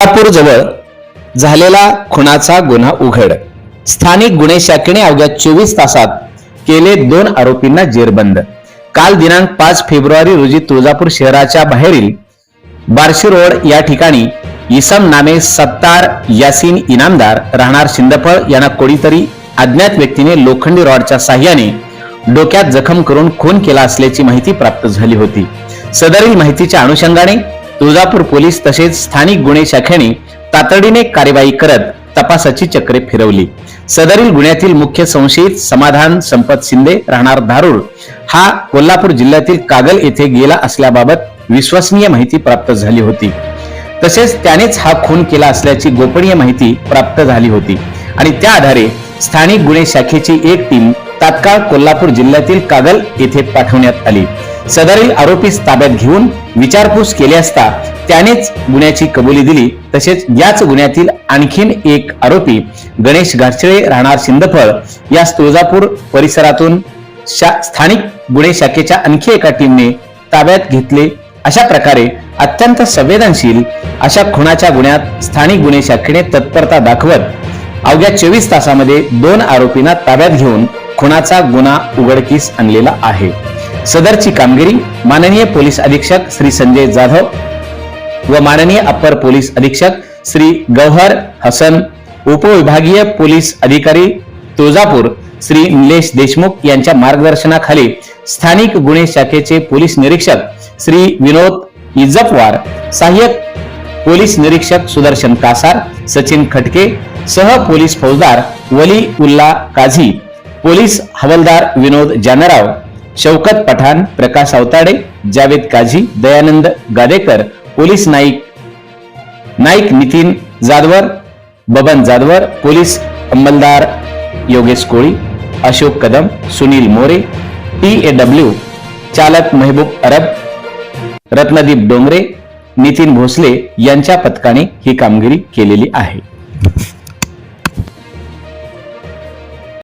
कोल्हापूर जवळ झालेला खुनाचा गुन्हा उघड. स्थानिक गुन्हे शाखेने अवघ्या चोवीस तासात केले दोन आरोपींना जेरबंद. काल दिनांक पाच फेब्रुवारी रोजी तुळजापूर शहराच्या बाहेरील बार्शी रोड या ठिकाणी इसम नामे सत्तार यासीन इनामदार राहणार शिंदफळ यांना कोणीतरी अज्ञात व्यक्तीने लोखंडी रॉडच्या साह्याने डोक्यात जखम करून खून केला असल्याची माहिती प्राप्त झाली होती. सदरील माहितीच्या अनुषंगाने तुळजापूर पोलीस तसेच स्थानिक गुन्हे शाखेने तातडीने कार्यवाही करत तपासाची चक्रे फिरवली. सदरील गुन्ह्यातील मुख्य संशयित समाधान संपत शिंदे राहणार धारूर. हा कोल्हापूर जिल्ह्यातील कागल येथे गेला असल्याबाबत विश्वसनीय माहिती प्राप्त झाली होती. तसेच त्यानेच हा खून केला असल्याची गोपनीय माहिती प्राप्त झाली होती. आणि त्या आधारे स्थानिक गुन्हे शाखेची एक टीम तात्काळ कोल्हापूर जिल्ह्यातील कागल येथे पाठवण्यात आली. सदरील आरोपीस ताब्यात घेऊन विचारपूस केली असता त्यानेच गुन्ह्याची कबुली दिली. तसेच याच गुन्ह्यातील आणखीन एक आरोपी गणेश घाटशिळे राहणार सिंदफळ या तुळजापूर परिसरातून शा- स्थानिक गुन्हे शाखेच्या आणखी एका टीमने ताब्यात घेतले. अशा प्रकारे अत्यंत संवेदनशील अशा खुनाच्या गुन्ह्यात स्थानिक गुन्हे शाखेने तत्परता दाखवत अवघ्या चोवीस तासामध्ये दोन आरोपींना ताब्यात घेऊन खुनाचा गुन्हा उघडकीस आणलेला आहे. सदरची कामगिरी माननीय पोलीस अधीक्षक श्री संजय जाधव व माननीय अप्पर पोलीस अधीक्षक श्री गौहर हसन उपविभागीय पोलीस अधिकारी तुळजापूर श्री निलेश देशमुख यांच्या मार्गदर्शनाखाली स्थानिक गुन्हे शाखेचे पोलीस निरीक्षक श्री विनोद इजपवार सहाय्यक पोलीस निरीक्षक सुदर्शन कासार सचिन खटके सह पोलीस फौजदार वली उल्ला काझी पोलीस हवालदार Vinod Janrao Shaukat Pathan Prakash Awtade Javed Kazi Dayanand Gadekar police Naik Naik Nitin Jadhavar Baban Jadhavar police अंमलदार Yogesh Koli Ashok Kadam Sunil More T A W चालक मेहबूब अरब रत्नदीप डोंगरे नितीन भोसले यांच्या पथकाने ही कामगिरी केलेली आहे.